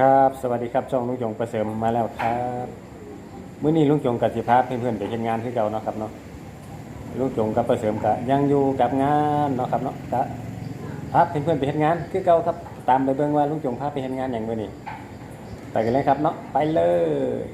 ครับ สวัสดีครับช่องลุงจงประเสริมมาแล้วครับมื้อนี้ลุงจงกับสิพาเพื่อนๆไปเห็นงานที่เก่าเนาะครับเนาะลุงจงกับประเสริมก็ยังอยู่กับงานเนาะครับเนาะก็พาเพื่อนๆไปเห็นงานคือเก่าครับตามไปเบิ่งว่าลุงจงพาไปเห็นงานอย่างมื้อนี้ไปกันเลยครับเนาะไปเลย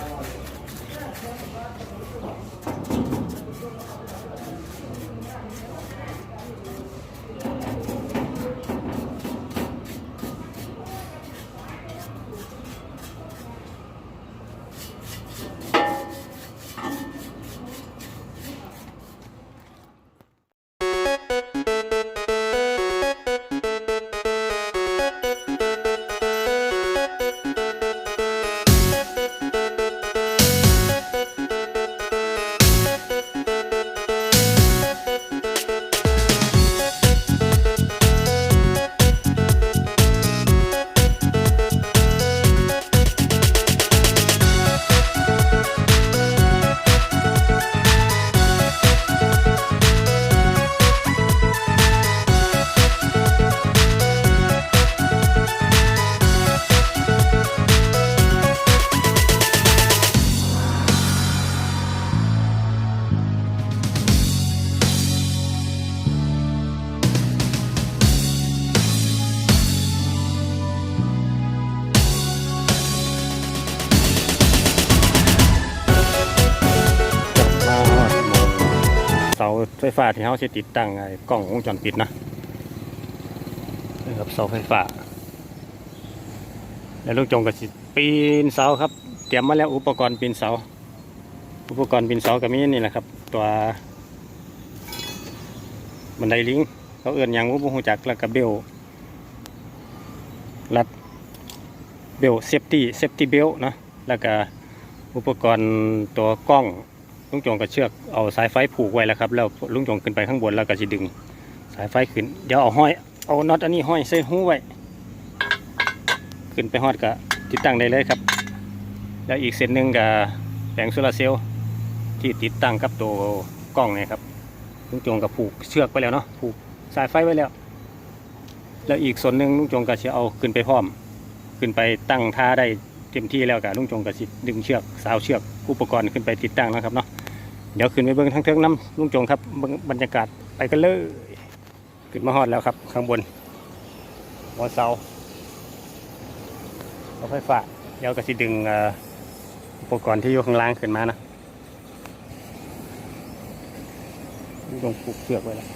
Thank you. ไฟฟ้าที่เขาสิติดตั้งไอ้กล้องวงจรปิดนะนะครับเสาไฟฟ้า แล้วลูกจงก็สิปีนเสาครับเตรียมมาแล้วอุปกรณ์ปีนเสา อุปกรณ์ปีนเสาก็มีนี่แหละครับ ตัวบันไดลิงเขาเอื่นยังว่าบ่ฮู้จักแล้วก็เบลรัดเบลเซฟตี้เซฟตี้เบลนะแล้วก็อุปกรณ์ตัวกล้อง ลุงจงก็เชือกเอาสายไฟผูกไว้แล้วครับแล้วลุงจงขึ้นไปข้างบนแล้วก็จะดึง สายไฟขึ้น เดี๋ยวเอาห้อยเอาน็อตอันนี้ห้อยใส่หูไว้ ขึ้นไปฮอดก็ติดตั้งได้เลยครับ แล้วอีกเส้นหนึ่งก็แผงโซลาร์เซลล์ที่ติดตั้งกับตัวกล้องเนยครับลุงจงกับผูกเชือกไปแล้วเนาะผูกสายไฟไว้แล้ว แล้วอีกส่วนหนึ่งลุงจงก็จะเอาขึ้นไปพร้อม ขึ้นไปตั้งท่าได้เต็มที่แล้วกับลุงจงก็สิดึงเชือกสาวเชือกอุปกรณ์ขึ้นไปติดตั้งนะครับเนาะ เดี๋ยวขึ้นไปเบิ้งทั้งเทิงน้ำลุงจงครับบรรยากาศไปกันเลยขึ้นมาฮอดแล้วครับ ข้างบนหัวเสาเสาไฟฟ้าเดี๋ยวก็สิดึงอุปกรณ์ที่อยู่ข้างล่างขึ้นมานะลุงจงผูกเชือกไว้แล้ว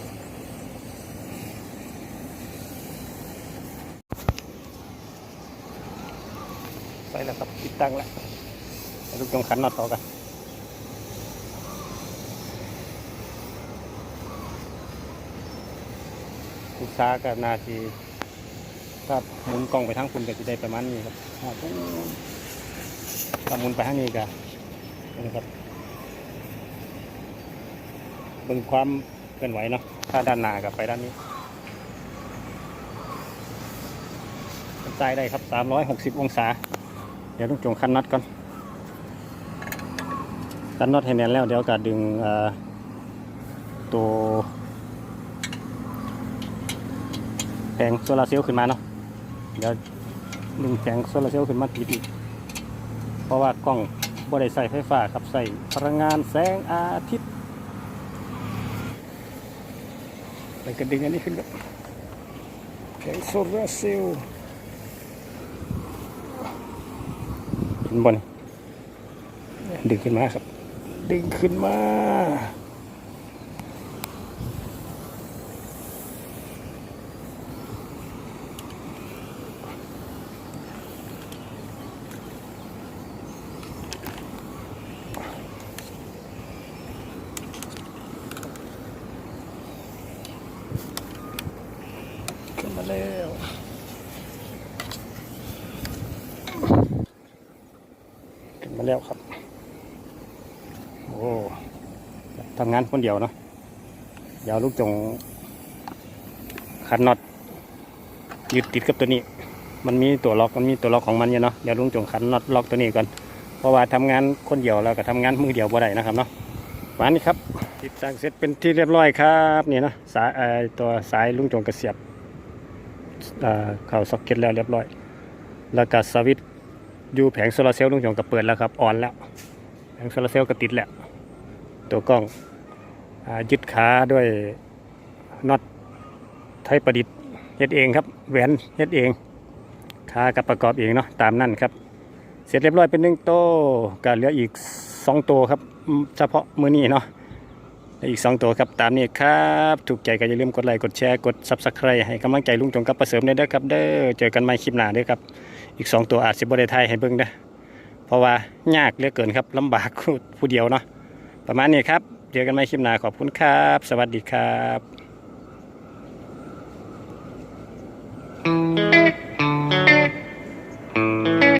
ใส่แล้วครับติดตั้งแล้วลูกจงขันน็อตต่อกัน ลูกค้าก็นาทีถ้าหมุนกล้องไปทางคุณก็จะได้ประมาณนี้ครับถ้าหมุนไปทางนี้ก็นะครับเบิ่งความเคลื่อนไหวเนาะถ้าด้านหน้ากับไปด้านนี้กระจายได้ครับ 360 องศา เดี๋ยวต้องจงคันน็อตก่อน คันน็อตให้แน่นแล้ว เดี๋ยวก็ดึงตัว แผงโซลาร์เซลล์ขึ้นมาเนาะเดี๋ยวดึงแผงโซลาร์เซลล์ขึ้นมาติดอีก เพราะว่ากล้องบ่ได้ใส่ไฟฟ้าครับใส่พลังงานแสงอาทิตย์ไปกระดึงอันนี้ขึ้นครับแผงโซลาร์เซลล์เห็นบนดึงขึ้นมาครับ ดึงขึ้นมา ขึ้น มาแล้วขึ้นมาแล้วครับ โอ้ทำงานคนเดียวเนาะเดี๋ยวลูกจงขันน็อตยึดติดกับตัวนี้ มันมีตัวล็อกมันมีตัวล็อกของมันอยู่เนาะเดี๋ยวลุงจงขันน็อตล็อกตัวนี้ก่อนเพราะว่าทำงานคนเดียวแล้วก็ทำงานมือเดียวบ่ได้นะครับเนาะวันนี้ครับติดตั้งเสร็จเป็นที่เรียบร้อยครับนี่นะสายตัวสายลุงจงกระเสียบ เอ่อเข้าซ็อกเก็ตแล้วเรียบร้อย แล้วก็สวิตอยู่แผงโซลาร์เซลล์ลุงจงก็เปิดแล้วครับออนแล้วแผงโซลาร์เซลล์ก็ติดแล้ว ตัวกล้องอยึดขาด้วยน็อตไทยประดิษฐ์เฮ็ดเองครับแหวนเฮ็ดเองขากับประกอบเองเนาะตามนั่นครับ เสร็จเรียบร้อยเป็นหนึ่งโตวก็เหลืออีกสองตัวครับ เฉพาะมือนี้เนาะ อีกสองตัวครับ ตามนี้ครับ ถูกใจก็อย่าลืมกดไลค์กดแชร์กดซับสไครต์ให้กำลังใจลุงจงกับประเสริมได้เด้อครับเด้อเจอกันใหม่คลิปหน้าเด้อครับ อีกสองตัวอาจสิบได้ไทยให้เบิ่งนะเพราะว่ายากเหลือเกินครับลำบากผู้เดียวเนาะประมาณนี้ครับเจอกันใหม่คลิปหน้าขอบคุณครับ สวัสดีครับ